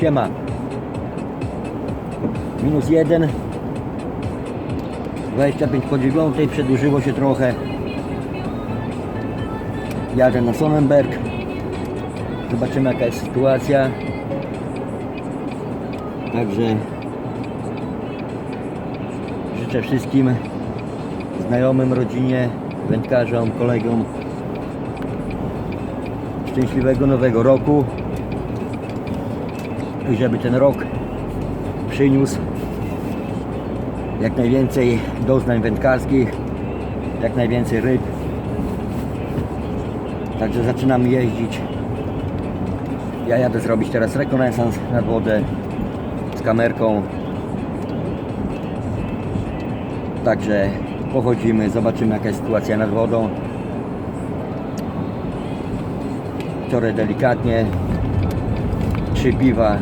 Siema. Minus jeden. 25 po 9, przedłużyło się trochę. Jadę na Sonnenberg. Zobaczymy jaka jest sytuacja. Także życzę wszystkim znajomym, rodzinie, wędkarzom, kolegom szczęśliwego nowego roku i żeby ten rok przyniósł jak najwięcej doznań wędkarskich, jak najwięcej ryb. Także zaczynamy jeździć. Ja jadę zrobić teraz rekonesans nad wodę z kamerką. Także pochodzimy, zobaczymy jaka jest sytuacja nad wodą. Wczoraj delikatnie, trzy piwa,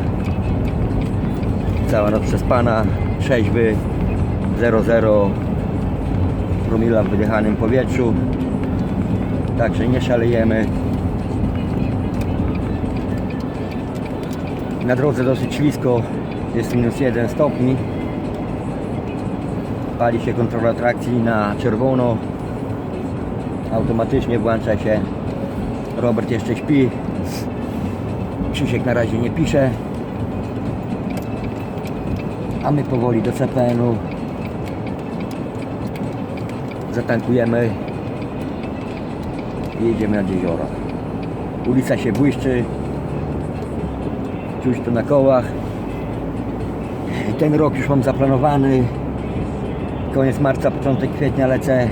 cała noc przespana, trzeźwy, 0,0 promila w wydychanym powietrzu. Także nie szalejemy. Na drodze dosyć ślisko, jest minus 1 stopni. Pali się kontrola trakcji na czerwono. Automatycznie włącza się. Robert jeszcze śpi. Krzysiek na razie nie pisze. A my powoli do CPN-u. Zatankujemy i jedziemy nad jezioro. Ulica się błyszczy. Czuć to na kołach. Ten rok już mam zaplanowany. Koniec marca, początek kwietnia lecę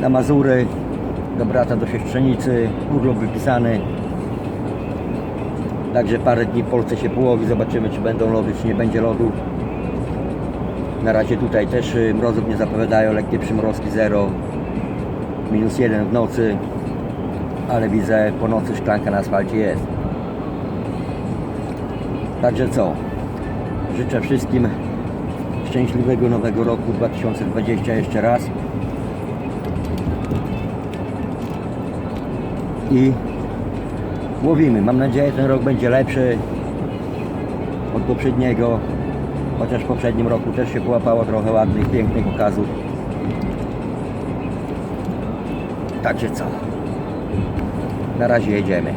na Mazury do brata do siostrzenicy. Urlop wypisany. Także parę dni w Polsce się połowi. Zobaczymy czy będą lody, czy nie będzie lodu. Na razie tutaj też y, mrozów nie zapowiadają. Lekkie przymrozki 0. Minus 1 w nocy. Ale widzę po nocy szklanka na asfalcie jest. Także co? Życzę wszystkim szczęśliwego nowego roku 2020 jeszcze raz. I łowimy. Mam nadzieję, że ten rok będzie lepszy od poprzedniego. Chociaż w poprzednim roku też się połapało trochę ładnych, pięknych okazów. Także co? Na razie jedziemy.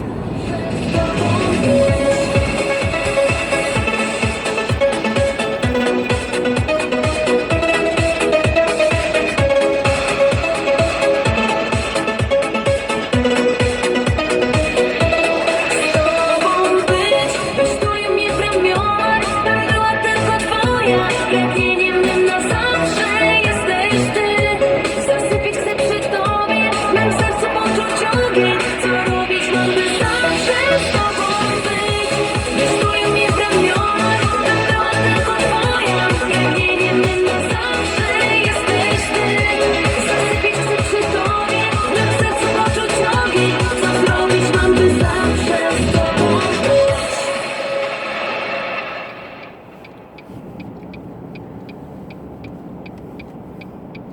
не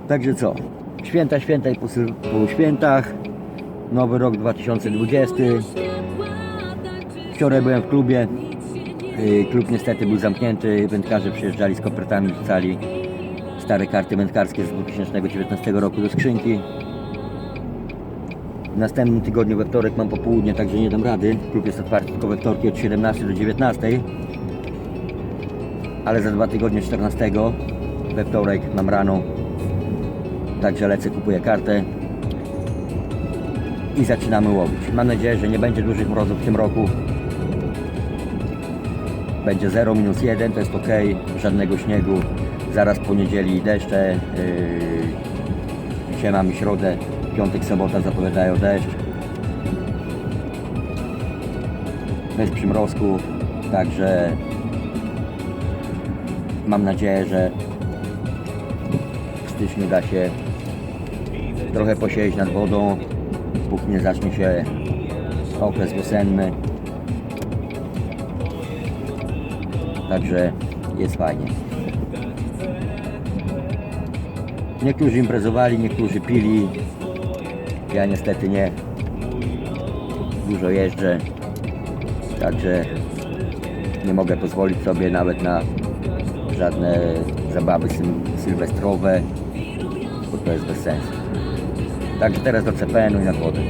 Także co? Święta, święta i po, po świętach. Nowy rok 2020. Wczoraj byłem w klubie. Y, Klub niestety był zamknięty. Wędkarze przyjeżdżali z kopertami, wrzucali stare karty wędkarskie z 2019 roku do skrzynki. W następnym tygodniu we wtorek mam popołudnie, także nie dam rady. Klub jest otwarty tylko we wtorki od 17 do 19. Ale za dwa tygodnie 14 we wtorek mam rano Także lecę, kupuję kartę i zaczynamy łowić. Mam nadzieję, że nie będzie dużych mrozów w tym roku. Będzie 0, minus 1, to jest ok, żadnego śniegu. Zaraz po niedzieli deszcze. Yy, dzisiaj mamy środę, piątek, sobota zapowiadają deszcz. Bez przymrozków, także mam nadzieję, że w styczniu da się trochę posiedzieć nad wodą, póki nie zacznie się okres wiosenny. Także jest fajnie. Niektórzy imprezowali, niektórzy pili. Ja niestety nie. Dużo jeżdżę. Także nie mogę pozwolić sobie nawet na żadne zabawy syl- sylwestrowe, bo to jest bez sensu. Także teraz do CPN-u i na wodę.